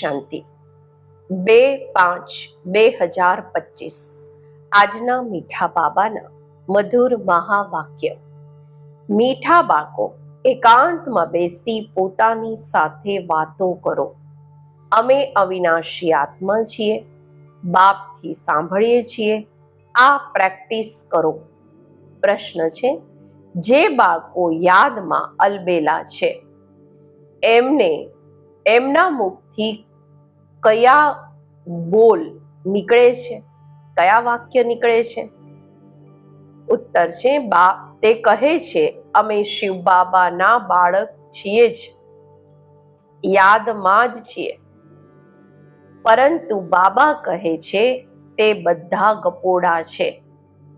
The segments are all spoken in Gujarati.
શાંતિ. બે પાંચ બે હજાર પચીસ. આજના મીઠા બાબાના મધુર મહાવાક્ય. મીઠા બાળકો, એકાંતમાં બેસી પોતાની સાથે વાતો કરો. અમે અવિનાશી આત્મા છીએ, બાપથી સાંભળીએ છીએ, આ પ્રેક્ટિસ કરો. પ્રશ્ન છે, જે બાળકો યાદમાં અલબેલા છે? એમને એમના મુખથી કયા બોલ નીકળે છે? કયા વાક્ય નીકળે છે? ઉત્તર છે, બા, તે કહે છે, અમે શિવ બાબાના બાળક છીએ જ. યાદમાં જ છીએ. પરંતુ બાબા કહે છે, તે બધા ગપોડા છે,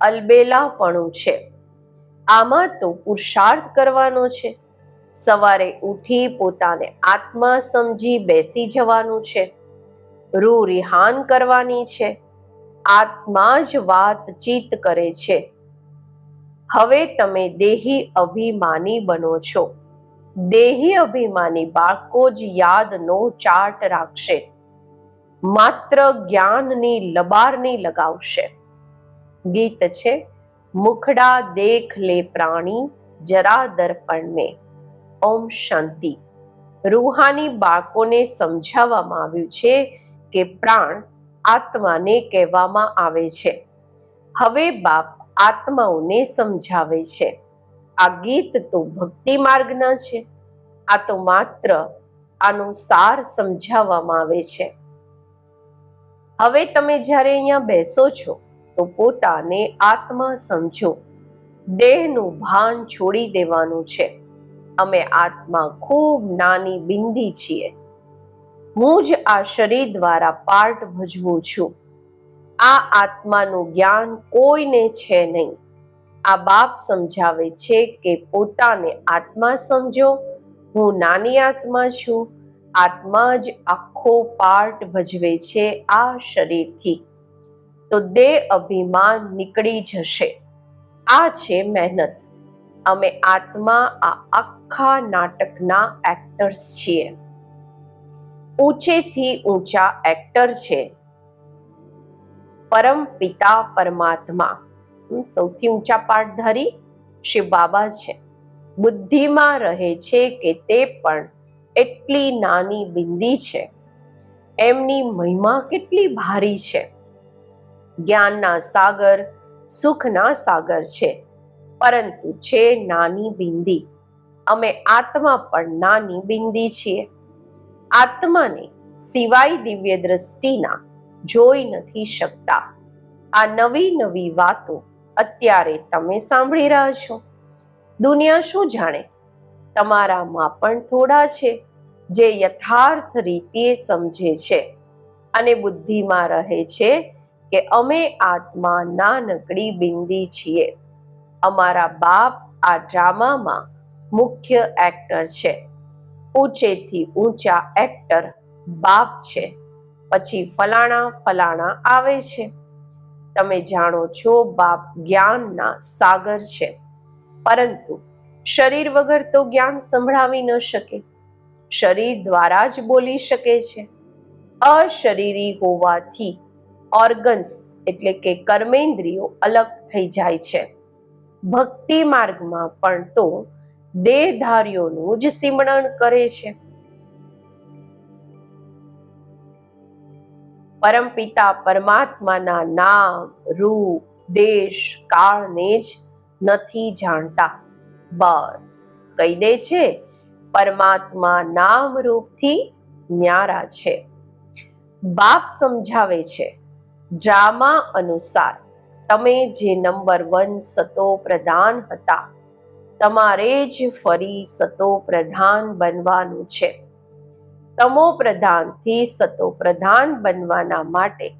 અલબેલાપણું છે. આમાં તો પુરુષાર્થ કરવાનો છે. સવારે ઉઠી પોતાને આત્મા સમજી બેસી જવાનું છે. રૂ રિહાન કરવાની છે. આત્મા જ વાતચીત કરે છે. હવે તમે દેહી અભિમાની બનો છો. દેહી અભિમાની બાળકો જ યાદનો ચાર્ટ રાખશે. માત્ર જ્ઞાનની લબારની લગાવશે. ગીત છે, મુખડા દેખ લે પ્રાણી, જરા દર્પણ મેં. ઓમ શાંતિ. રૂહાની બાળકોને સમજાવવામાં આવ્યું છે કે પ્રાણ આત્માને કહેવામાં આવે છે. હવે બાપ આત્માઓને સમજાવે છે. આ ગીત તો ભક્તિ માર્ગના છે. આ તો માત્ર આનો સાર સમજાવવામાં આવે છે. હવે તમે જ્યારે અહીંયા બેસો છો, તો પોતાને આત્મા સમજો. દેહનું ભાન છોડી દેવાનું છે. અમે આત્મા ખૂબ નાની બિંદી છીએ. હું જ આ શરીર દ્વારા પાર્ટ ભજવું છું. આ આત્માનું જ્ઞાન કોઈને છે નહીં. આ બાપ સમજાવે છે કે પોતાને આત્મા સમજો. હું નાની આત્મા છું. આત્મા જ આખો પાર્ટ ભજવે છે આ શરીરથી. તો દેહ અભિમાન નીકળી જશે. આ છે મહેનત. અમે આત્મા આ આખા નાટકના એક્ટર્સ છીએ. ઊંચેથી ઊંચા એક્ટર છે. પરમ પિતા પરમાત્મા. સૌથી ઊંચા પાઠધારી શિવ બાબા છે. બુદ્ધિમાં રહે છે કે તે પણ એટલી નાની બિંદી છે. એમની મહિમા કેટલી ભારી છે. જ્ઞાનના સાગર, સુખના સાગર છે. પરંતુ છે નાની બિંદી. અમે આત્મા પણ નાની બિંદી છીએ. આત્માને સિવાય દિવ્ય દ્રષ્ટિના જોઈ નથી શકતા. આ નવી નવી વાતો અત્યારે તમે સાંભળી રહ્યા છો. દુનિયા શું જાણે? તમારામાં પણ થોડા છે, જે યથાર્થ રીતે સમજે છે અને બુદ્ધિમાં રહે છે કે અમે આત્મા નાનકડી બિંદી છીએ. અમારા બાપ આ ડ્રામામાં મુખ્ય એક્ટર છે. ઊંચેથી ઊંચા એક્ટર બાપ છે. પછી ફલાણા ફલાણા આવે છે. તમે જાણો છો બાપ જ્ઞાનના સાગર છે. પરંતુ શરીર વગર તો જ્ઞાન સંભળાવી ન શકે. શરીર દ્વારા જ બોલી શકે છે. અશરીરી હોવાથી ઓર્ગન્સ એટલે કે કર્મેન્દ્રિયો અલગ થઈ જાય છે. ભક્તિ માર્ગમાં પણ તો દેહધારીઓનું જ સિમરણ કરે છે. પરમપિતા પરમાત્માના નામ, રૂપ, દેશ, કાળને જ નથી જાણતા. બસ કહી દે છે, પરમાત્મા નામ રૂપથી ન્યારા છે. બાપ સમજાવે છે ડ્રામા અનુસાર તમે જે નંબર વન સતો પ્રધાન હતા, તમારે જ ફરી સતો પ્રધાન બનવાનું છે. તમો પ્રધાનથી સતો પ્રધાન બનવાના માટે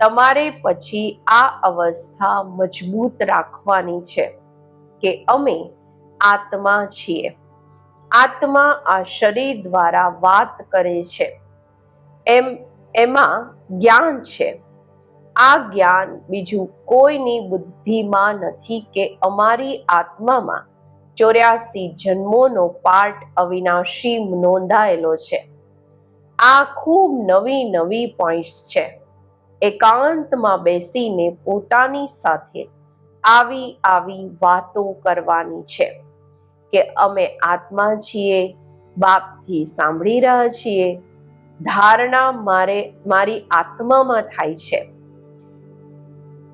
તમારે પછી આ અવસ્થા મજબૂત રાખવાની છે કે અમે આત્મા છીએ. આત્મા આ શરીર દ્વારા વાત કરે છે. એમ, એમાં જ્ઞાન છે. આ જ્ઞાન બીજું કોઈની બુદ્ધિમાં નથી કે અમારી આત્મામાં. ચોર્યાસી જન્મોનો પાઠ અવિનાશી નોંધાયેલો છે. આ ખૂબ નવી નવી પોઈન્ટ્સ છે. એકાંતમાં બેસીને પોતાની સાથે આવી આવી વાતો કરવાની છે કે અમે આત્મા છીએ, બાપથી સાંભળી રહ્યા છીએ. ધારણા મારે મારી આત્મામાં થાય છે.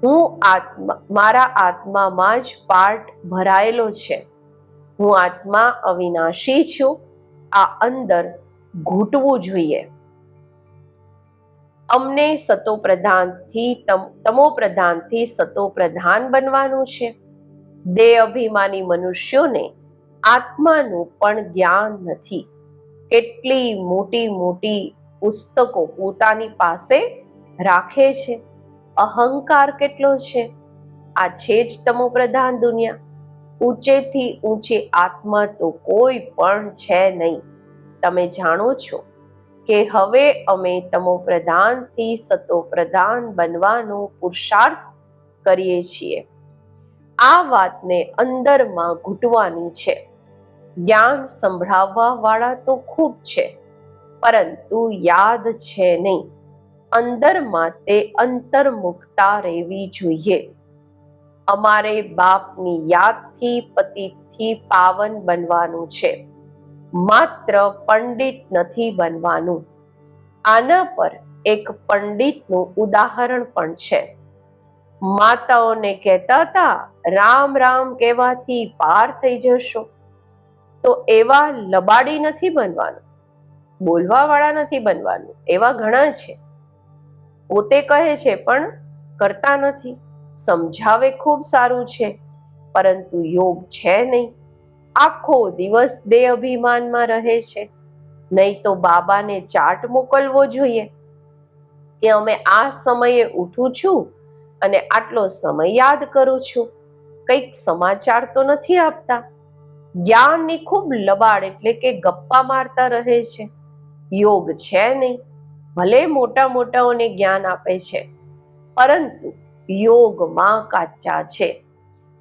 હું આત્મા, મારા આત્મામાં જ પાર્ટ ભરાયેલો છે. હું આત્મા અવિનાશી છું. આ અંદર ઘૂંટવું જોઈએ. અમને સતો પ્રધાનથી તમો પ્રધાનથી સતો પ્રધાન બનવાનું છે. દેહ અભિમાની મનુષ્યોને આત્માનું પણ જ્ઞાન નથી. કેટલી મોટી મોટી પુસ્તકો પોતાની પાસે રાખે છે. અહંકાર કેટલો છે? આ છે જ તમો પ્રધાન દુનિયા. ઊંચેથી ઊંચે આત્મા તો કોઈ પણ છે નહીં. તમે જાણો છો કે હવે અમે તમો પ્રધાનથી સતો પ્રધાન બનવાનો પુરુષાર્થ કરીએ છીએ. આ વાતને અંદરમાં ઘૂંટવાની છે. જ્ઞાન સંભળાવવા વાળા તો ખૂબ છે, પરંતુ યાદ છે નહીં. અંદરમાં તે અંતર્મુખતા રહેવી જોઈએ. અમારે બાપની યાદથી, પતિથી પાવન બનવાનું છે. માત્ર પંડિત નથી બનવાનું. આના પર એક પંડિતનું ઉદાહરણ પણ છે. માતાઓને કહેતા હતા, રામ રામ કહેવાથી પાર થઈ જશો. તો એવા લબાડી નથી બનવાનું. બોલવાવાળા નથી બનવાનું. એવા ઘણા છે. પોતે કહે છે, પણ કરતા નથી. સમજાવે ખૂબ સારું છે, પરંતુ યોગ છે નહીં. આખો દિવસ દેહ અભિમાનમાં રહે છે. નહીં તો બાબાને ચાર્ટ મોકલવો જોઈએ. કે અમે આ સમયે ઉઠું છું અને આટલો સમય યાદ કરું છું. કંઈક સમાચાર તો નથી આપતા. જ્ઞાનની ખૂબ લબાડ એટલે કે ગપ્પા મારતા રહે છે. યોગ છે નહીં. ભલે મોટા મોટાઓને જ્ઞાન આપે છે, પરંતુ યોગમાં કાચા છે.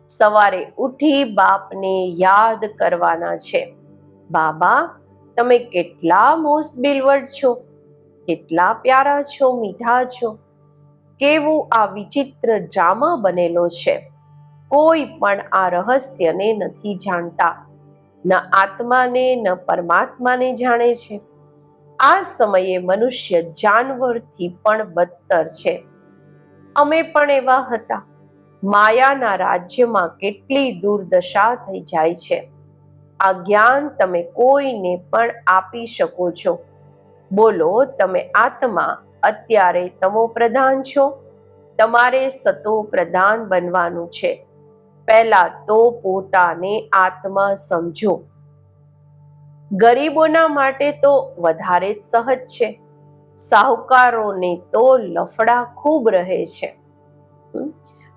સવારે ઉઠી બાપને યાદ કરવાના છે. બાબા, તમે કેટલા મોસ્ટ બિલવડ છો? કેટલા પ્યારા છો, મીઠા છો? કેવું આ વિચિત્ર ડ્રામા બનેલો છે. કોઈ પણ આ રહસ્યને નથી જાણતા. ન આત્માને, ન પરમાત્માને જાણે છે. આ સમયે મનુષ્ય જાનવરથી પણ બદતર છે. અમે પણ એવા હતા. માયાના રાજ્યમાં કેટલી દુર્દશા થઈ જાય છે. આ જ્ઞાન તમે કોઈને પણ આપી શકો છો. બોલો, તમે આત્મા અત્યારે તમો પ્રધાન છો? તમારે સતો પ્રધાન બનવાનું છે. પહેલા તો પોતાને આત્મા સમજો. ગરીબોના માટે તો વધારે જ સહજ છે. સાહુકારોને તો લફડા ખૂબ રહે છે.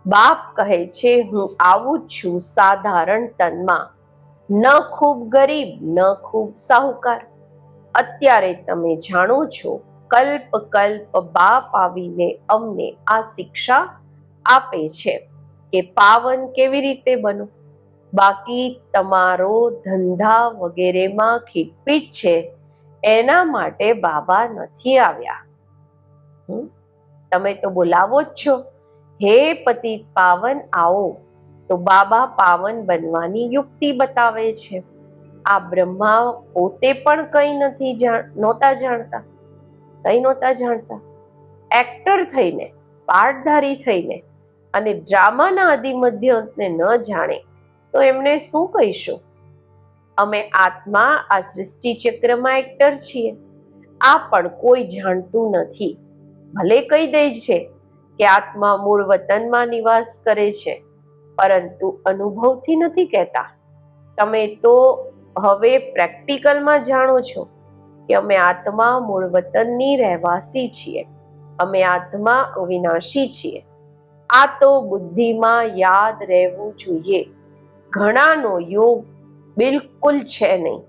બાપ કહે છે, હું આવું છું સાધારણ તનમાં. ન ખૂબ ગરીબ, ન ખૂબ સાહુકાર. અત્યારે તમે જાણો છો, કલ્પ કલ્પ બાપ આવીને અમને આ શિક્ષા આપે છે. કે પાવન કેવી રીતે બનો? બાકી તમારો ધંધા વગેરેમાં ખીટપીટ છે, એના માટે બાબા નથી આવ્યા. તમે તો બોલાવો જ છો. હે પતિ પાવન, આવો. તો બાબા પાવન બનવાની યુક્તિ બતાવે છે. આ બ્રહ્મા પોતે પણ કઈ નથી જાણ, નહોતા જાણતા. કઈ નહોતા જાણતા. એક્ટર થઈને, પાઠધારી થઈને અને ડ્રામાના આદિમધ્યને ન જાણે તો એમને શું કહીશું? અમે આત્મા, આ સૃષ્ટિ ચક્રમાં એક્ટર છીએ. આ પણ કોઈ જાણતું નથી. ભલે કહી દે છે કે આત્મા મૂળ વતનમાં નિવાસ કરે છે, પરંતુ અનુભવથી નથી કહેતા. તમે તો હવે પ્રેક્ટિકલમાં જાણો છો કે અમે આત્મા મૂળ વતનની રહેવાસી છીએ. અમે આત્મા અવિનાશી છીએ. આ તો બુદ્ધિમાં યાદ રહેવું જોઈએ. ઘણાનો યોગ બિલકુલ છે નહીં.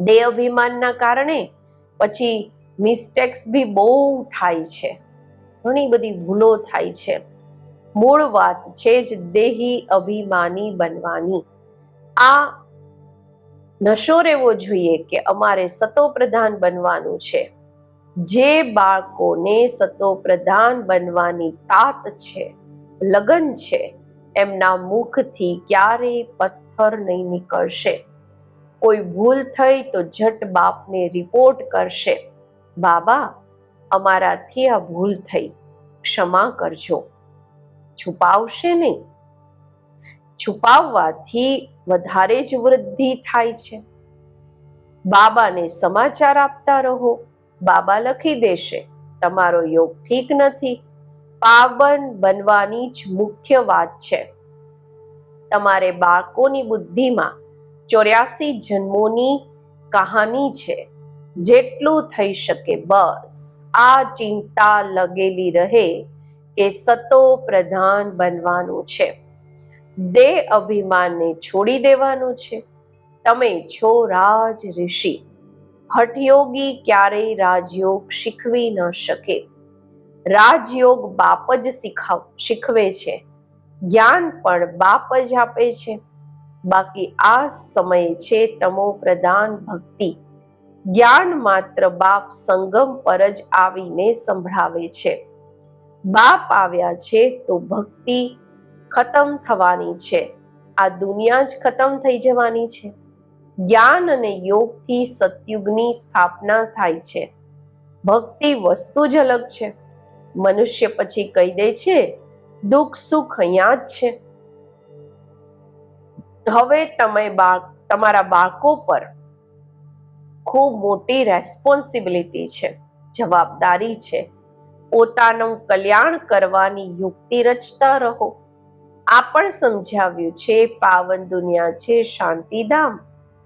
દેહ અભિમાનના કારણે પછી મિસ્ટેક્સ બી બહુ થાય છે. ઘણી બધી ભૂલો થાય છે. મૂળ વાત છે જ દેહી અભિમાની બનવાની. આ નશો રહેવો જોઈએ કે અમારે સતોપ્રધાન બનવાનું છે. જે બાળકોને સતોપ્રધાન બનવાની તાત છે, લગન છે એમના મુખથી ક્યારેય પથ્થર નહીં નીકળશે. કોઈ ભૂલ થઈ તો જટ બાપને રિપોર્ટ કરશે. બાબા, અમારાથી આ ભૂલ થઈ. ક્ષમા કરજો. છુપાવશે નહીં. છુપાવવાથી વધારે જ વૃદ્ધિ થાય છે. બાબાને સમાચાર આપતા રહો. બાબા લખી દેશે. તમારો યોગ ઠીક નથી. પાવન બનવાની જ મુખ્ય વાત છે. તમારે બાળકોની બુદ્ધિમાં ચોર્યાસી જન્મોની કહાની છે. જેટલું થઈ શકે બસ. આ ચિંતા લગેલી રહે કે સતો પ્રધાન બનવાનું છે. દે અભિમાનને છોડી દેવાનું છે. તમે છો રાજ ઋષિ. હઠયોગી ક્યારેય રાજયોગ શીખવી ન શકે. રાજયોગ બાપ જ શીખાવ, શીખવે છે. જ્ઞાન પણ બાપ જ આપે છે. બાકી આ સમય છે તમો પ્રધાન ભક્તિ. જ્ઞાન માત્ર બાપ સંગમ પર જ આવીને સંભળાવે છે. બાપ આવ્યા છે તો ભક્તિ ખતમ થવાની છે. આ દુનિયા જ ખતમ થઈ જવાની છે. જ્ઞાન અને યોગથી સતયુગની સ્થાપના થાય છે. ભક્તિ વસ્તુ જ અલગ છે. મનુષ્ય પછી કહી દે છે, દુઃખ સુખ અહીંયા જ છે. હવે તમે તમારા બાળકો પર ખૂબ મોટી રેસ્પોન્સિબિલિટી છે, જવાબદારી છે. પોતાનું કલ્યાણ કરવાની યુક્તિ રચતા રહો. આ પણ સમજાવ્યું છે, પાવન દુનિયા છે, શાંતિધામ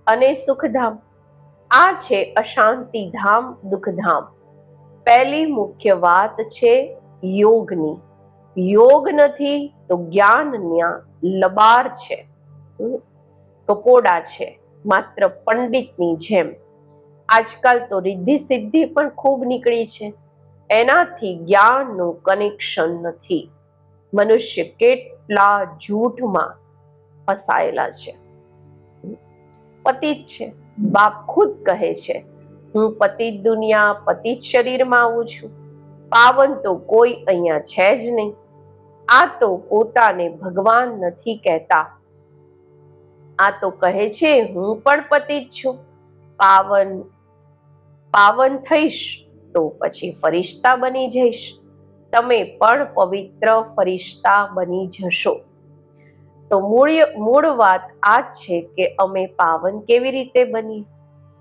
અને સુખધામ. આ છે અશાંતિધામ, દુઃખધામ. પહેલી મુખ્ય વાત છે યોગની. યોગ નથી તો જ્ઞાન ન્યા લબાર છે. કપોડા છે, માત્ર પંડિતની જેમ. આજકાલ તો રિદ્ધિ સિદ્ધિ પણ ખૂબ નીકળી છે. એનાથી જ્ઞાનનું કનેક્શન નથી. મનુષ્ય કેટલા જૂઠમાં ફસાયેલા છે. પતિત છે, બાપ ખુદ કહે છે હું પતિ દુનિયા, પતિત શરીરમાં આવું છું. પાવન તો કોઈ અહીંયા છે જ નહીં. આ તો પોતાને ભગવાન નથી કહેતા. આ તો કહે છે, હું પણ પતિ જ છું. પાવન પાવન થઈશ તો પછી ફરિશ્તા બની જઈશ. તમે પણ પવિત્ર ફરિશ્તા બની જશો. તો મૂળ મૂળ વાત આ જ છે કે અમે પાવન કેવી રીતે બની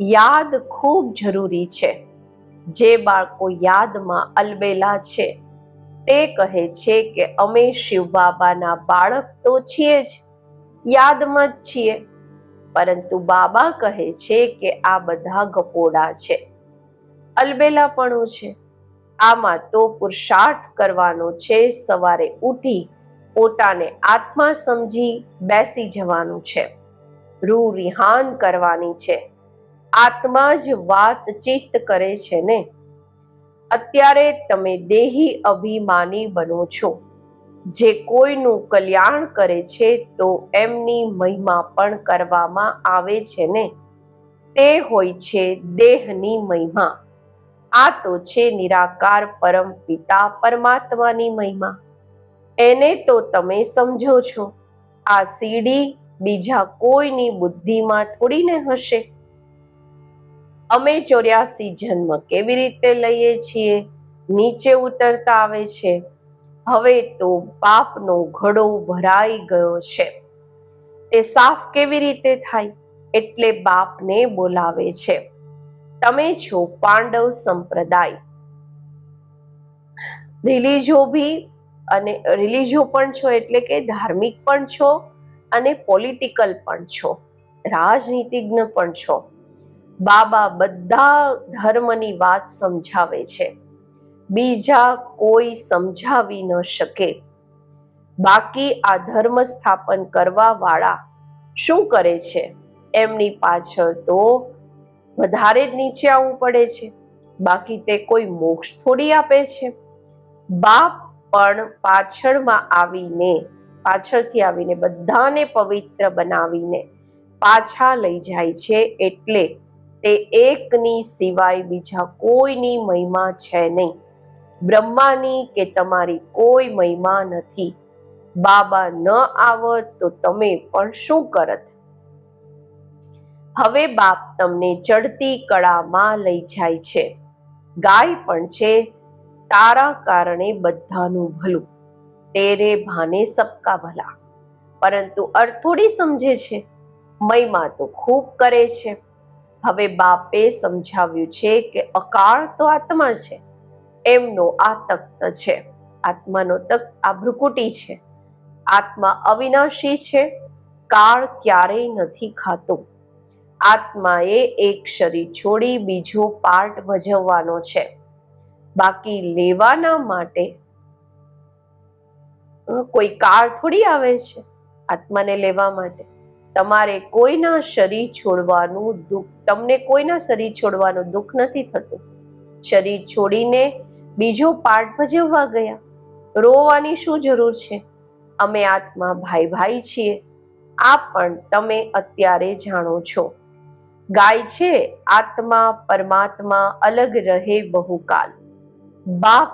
યાદ ખૂબ જરૂરી છે. જે બાળકો યાદમાં અલબેલા છે, તે કહે છે કે અમે શિવ બાબાના બાળક તો છીએ જ, યાદમાં જ છીએ. પરંતુ બાબા કહે છે કે આ બધા ગપોડા છે. અલબેલાપણું છે. આમાં તો પુરુષાર્થ કરવાનો છે, સવારે ઉઠી પોતાને આત્મા સમજી બેસી જવાનું છે. રૂ રિહાન કરવાની છે. આત્મા જ વાતચીત કરે છે ને? અત્યારે તમે દેહી અભિમાની બનો છો. જે કોઈનું કલ્યાણ કરે છે તો એમની મહિમા પણ કરવામાં આવે છે ને? તે હોય છે દેહની મહિમા. આ તો છે નિરાકાર પરમ પિતા પરમાત્માની મહિમા. એને તો તમે સમજો છો. આ સીડી બીજા કોઈની બુદ્ધિમાં થોડીને હશે. અમે ચોર્યાસી જન્મ કેવી રીતે લઈએ છીએ? નીચે ઉતરતા આવે છે. હવે તો પાપનો ઘડો ભરાઈ ગયો છે. તે સાફ કેવી રીતે થાય? એટલે બાપને બોલાવે છે. તમે છો પાંડવ સંપ્રદાય. રિલીજો ભી અને રિલીજો પણ છો એટલે કે ધાર્મિક પણ છો અને પોલિટિકલ પણ છો. રાજનીતિજ્ઞ પણ છો. બાબા બધા ધર્મની વાત સમજાવે છે. બીજા કોઈ સમજાવી ન શકે. બાકી આ ધર્મ સ્થાપન કરવા વાળા શું કરે છે? એમની પાછળ તો વધારે જ નીચે આવવું પડે છે. બાકી તે કોઈ મોક્ષ થોડી આપે છે. બાપ પણ પાછળમાં આવીને, પાછળથી આવીને બધાને પવિત્ર બનાવીને પાછા લઈ જાય છે એટલે તે એકની સિવાય બીજા કોઈની મહિમા છે નહીં. બ્રહ્માની કે તમારી કોઈ મહિમા નથી. બાબા ન આવત તો તમે પણ શું કરત? હવે બાપ તમને ચડતી કળામાં લઈ જાય છે. ગાય પણ છે. તારા કારણે બધાનું ભલું. તેરે ભાને સબકા ભલા. પરંતુ અર્થોડી સમજે છે. મહિમા તો ખૂબ કરે છે. હવે બાપે સમજાવ્યું છે કે અકાળ તો આત્મા છે, એમનો આ તખ્ત છે. આત્માનો તખ્ત આ ભ્રુકુટી છે. આત્મા અવિનાશી છે, કાળ ક્યારેય નથી ખાતો. આત્માએ એક શરીર છોડી બીજો પાર્ટ ભજવવાનો છે. બાકી લેવાના માટે કોઈ કાળ થોડી આવે છે આત્માને લેવા માટે. તમારે કોઈના શરીર છોડવાનું દુઃખ, તમને કોઈના શરીર છોડવાનું દુઃખ નથી થતું. શરીર છોડીને બીજો પાર્ટ ભજવવા ગયા. રોવાની શું જરૂર છે? અમે આત્મા ભાઈ ભાઈ છીએ. આ પણ તમે અત્યારે જાણો છો. ગાય છે, આત્મા, પરમાત્મા, અલગ રહે બહુકાલ. બાપ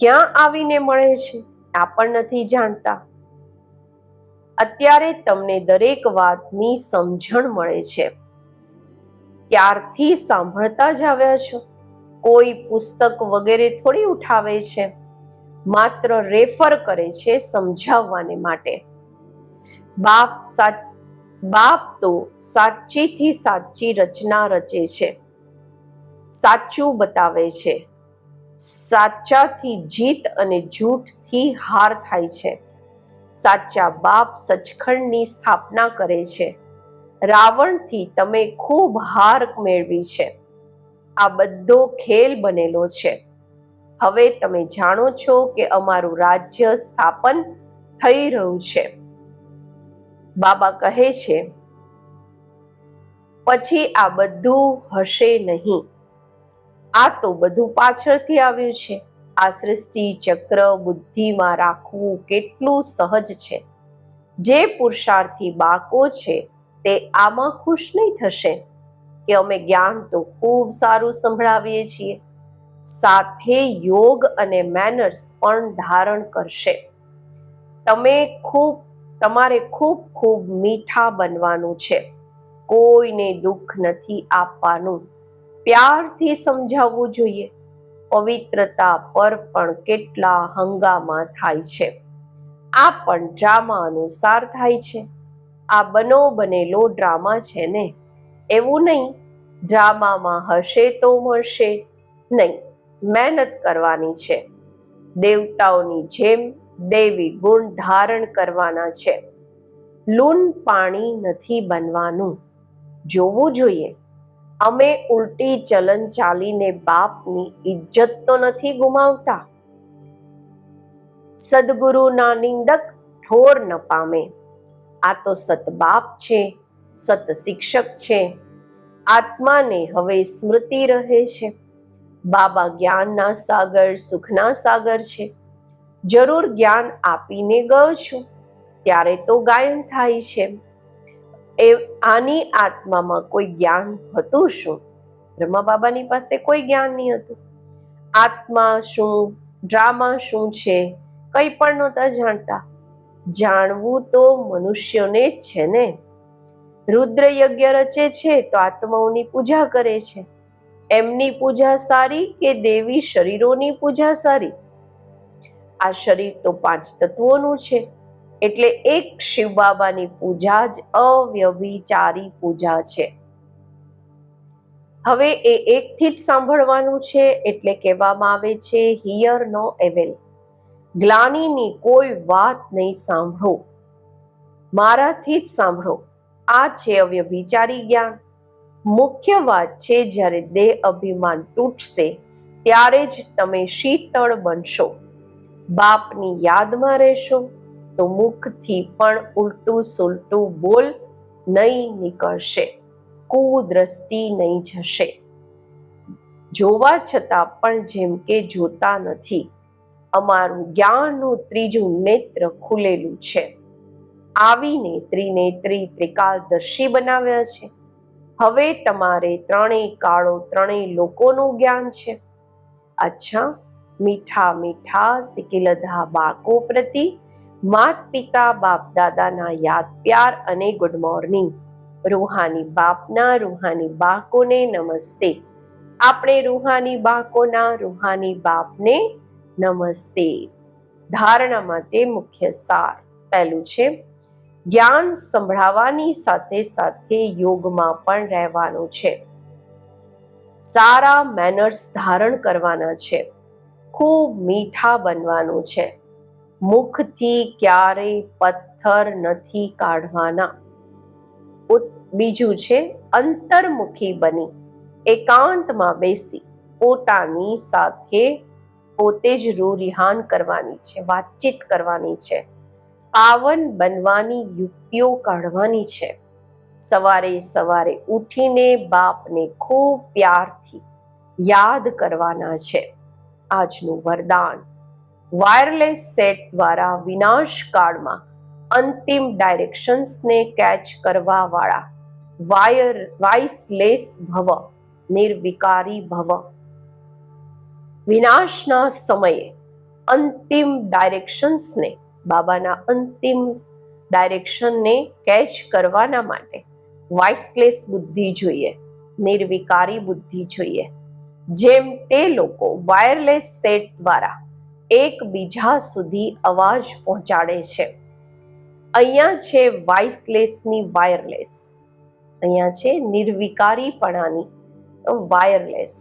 ક્યાં આવીને મળે છે? આ પણ નથી જાણતા. અત્યારે તમને દરેક વાતની સમજણ મળે છે. ત્યારથી સાંભળતા જ આવ્યા છો? કોઈ પુસ્તક વગેરે થોડી ઉઠાવે છે? માત્ર રેફર કરે છે સમજાવવાને માટે. બાપ સાચ, બાપ તો સાચીથી સાચી રચના રચે છે. સાચું બતાવે છે. સાચાથી જીત અને જૂઠથી હાર થાય છે. સાચા બાપ સચખંડની સ્થાપના કરે છે. રાવણથી તમે ખૂબ હાર મેળવી છે. આ બધો ખેલ બનેલો છે. હવે તમે જાણો છો કે અમારું રાજ્ય સ્થાપન થઈ રહ્યું છે. બાબા કહે છે, પછી આ બધું હશે નહીં. આ તો બધું પાછળથી આવ્યું છે. આ સૃષ્ટિ ચક્ર, બુદ્ધિમાં રાખવું કેટલું સહજ છે? જે પુરુષાર્થી બાળકો છે, તે આમાં ખુશ નહીં થશે કે અમે જ્ઞાન તો ખૂબ સારું સંભળાવીએ છીએ. સાથે યોગ અને મેનર્સ પણ ધારણ કરશે. તમે ખૂબ, તમારે ખૂબ ખૂબ મીઠા બનવાનું છે. કોઈને દુઃખ નથી આપવાનું. પ્યારથી સમજાવવું જોઈએ. પવિત્રતા પર પણ કેટલા હંગામા થાય છે. આ પણ ડ્રામા અનુસાર થાય છે. આ બનો બનેલો ડ્રામા છે ને? એવું નહીં. ડ્રામામાં હશે તો મળશે. નહીં. મહેનત કરવાની છે. દેવતાઓની જેમ દેવી ગુણ ધારણ કરવાના છે. લૂન પાણી નથી બનવાનું. જોવું જોઈએ. અમે ઉલટી ચલન ચાલીને બાપની ઇજ્જત તો નથી ગુમાવતા. સદગુરુના નિંદક ઠોર ન પામે. આ તો સતબાપ છે, સત શિક્ષક છે. આત્માને હવે સ્મૃતિ રહે છે. બાબા જ્ઞાનના સાગર સુખના સાગર છે. જરૂર જ્ઞાન આપીને ગયો છું. ત્યારે તો ગાયન થાય છે. એ આની આત્મામાં કોઈ જ્ઞાન હતું શું? બ્રહ્મા બાબાની પાસે કોઈ જ્ઞાન નહીં હતું. આત્મા શું, ડ્રામા શું છે? કંઈ પણ નહોતા જાણતા. જાણવું તો મનુષ્યોને જ છે ને? રુદ્ર યજ્ઞ રચે છે તો આત્માઓની પૂજા કરે છે. એમની પૂજા સારી કે દેવી શરીરોની પૂજા સારી? આ શરીર તો પાંચ તત્વોનું છે. એટલે એક શિવ બાબાની પૂજા જ અવ્યભિચારી પૂજા છે. હવે એ એકથી જ સાંભળવાનું છે એટલે કહેવામાં આવે છે હિયર નો એવેલ ગ્લાનીની કોઈ વાત નહીં સાંભળો. મારાથી જ સાંભળો. આ છે અવ્યભિચારી જ્ઞાન. મુખ્ય વાત છે, જ્યારે દેહ અભિમાન તૂટશે, ત્યારે જ તમે શીતળ બનશો. બાપની યાદમાં રહેશો. તો મુખથી પણ ઉલટું સુલટું બોલ નહીં નીકળશે કુદ્રષ્ટિ નહીં જશે. જોવા છતાં પણ જેમ કે જોતા નથી, અમારું જ્ઞાનનું ત્રીજું નેત્ર ખુલેલું છે. આવીને ત્રિનેત્રી ત્રિકાલદર્શી બનાવ્યા છે. હવે તમારે ત્રણેય કાળો ત્રણેય લોકોનું જ્ઞાન છે. અચ્છા, મીઠા મીઠા સિકિલધા બાળકો પ્રતિ માત પિતા બાપ દાદાના યાદ પ્યાર અને ગુડ મોર્નિંગ રૂહાની બાપના, રૂહાની બાળકોને નમસ્તે. આપણે રૂહાની બાળકોના, રૂહાની બાપને નમસ્તે. ધારણા માટે મુખ્ય સાર પહેલું છે, જ્ઞાન સંભળાવવાની સાથે સાથે યોગમાં પણ રહેવાનું છે. સારા મેનર્સ ધારણ કરવાના છે. ખૂબ મીઠા બનવાનું છે. મુખથી ક્યારેય પથ્થર નથી કાઢવાના. બીજું છે, અંતર્મુખી બની, એકાંતમાં બેસી, પોતાની સાથે પોતે જ રૂરિહાન કરવાની છે, વાતચીત કરવાની છે પાવન બનવાની યુક્તિઓ કાઢવાની છે. સવારે સવારે ઉઠીને બાપને ખૂબ પ્યારથી યાદ કરવાના છે. આજનું વરદાન. વાયરલેસ સેટ દ્વારા વિનાશ કાળમાં અંતિમ ડાયરેક્શન્સને કેચ કરવાવાળા વાયર વાઇસલેસ ભવ, નિર્વિકારી ભવ. વિનાશના સમયે અંતિમ ડાયરેક્શન્સને બાબાના અંતિમ ડાયરેક્શનને કેચ કરવાના માટે વાઇસલેસ બુદ્ધિ જોઈએ, નિર્વિકારી બુદ્ધિ જોઈએ. જેમ તે લોકો વાયરલેસ સેટ દ્વારા એકબીજા સુધી અવાજ પહોંચાડે છે. અહીંયા છે વાઇસલેસની વાયરલેસ. અહીંયા છે નિર્વિકારીપણાની વાયરલેસ.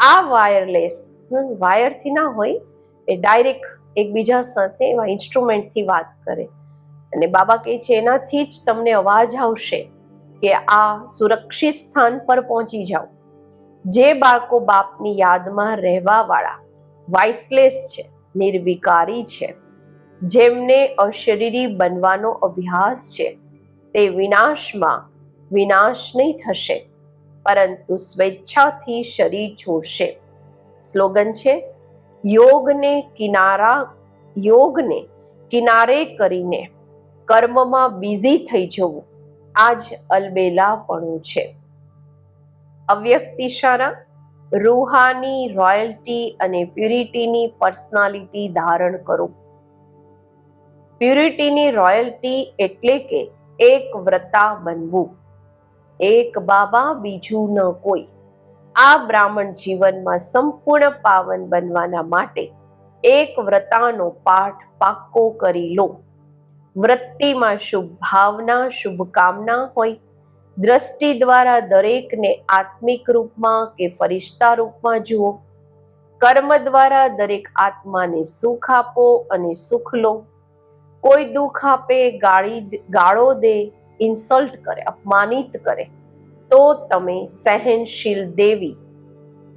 આ વાયરલેસ વાયરથી ના હોય, એ ડાયરેક્ટ એકબીજા સાથે એવા ઇન્સ્ટ્રુમેન્ટથી વાત કરે. અને બાબા કહે છે, એનાથી જ તમને અવાજ આવશે કે આ સુરક્ષિત સ્થાન પર પહોંચી જાઓ. જે બાળકો બાપની યાદમાં રહેવા વાળા વાઇસલેસ છે, નિર્વિકારી છે. જેમને અશરીરી બનવાનો અભ્યાસ છે, તે વિનાશમાં વિનાશ નહીં થશે, પરંતુ સ્વેચ્છાથી શરીર છોડશે. સ્લોગન છે, યોગને કિનારા, યોગને કિનારે કરીને કર્મમાં બિઝી થઈ જવું. આજ અલબેલાપણું છે. અવ્યક્ત ઇશારા રૂહાની રોયલ્ટી અને પ્યુરિટીની પર્સનાલિટી ધારણ કરો. પ્યુરિટીની રોયલ્ટી એટલે કે એક વ્રતા બનવું. એક બાબા બીજું ન કોઈ. આ બ્રાહ્મણ જીવનમાં સંપૂર્ણ પાવન બનવાના માટે એક વ્રતાનો પાઠ પાક્કો કરી લો. વૃત્તિમાં શુભ ભાવના, શુભકામના હોય દ્રષ્ટિ દ્વારા દરેકને આત્મિક રૂપમાં કે ફરિશ્તા રૂપમાં જુઓ. કર્મ દ્વારા દરેક આત્માને સુખ આપો અને સુખ લો. કોઈ દુઃખ આપે, ગાળી ગાળો દે, ઇન્સલ્ટ કરે, અપમાનિત કરે, તો તમે સહનશીલ દેવી,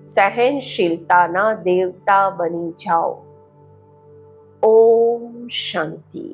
સહનશીલતાના દેવતા બની જાઓ. ઓમ શાંતિ.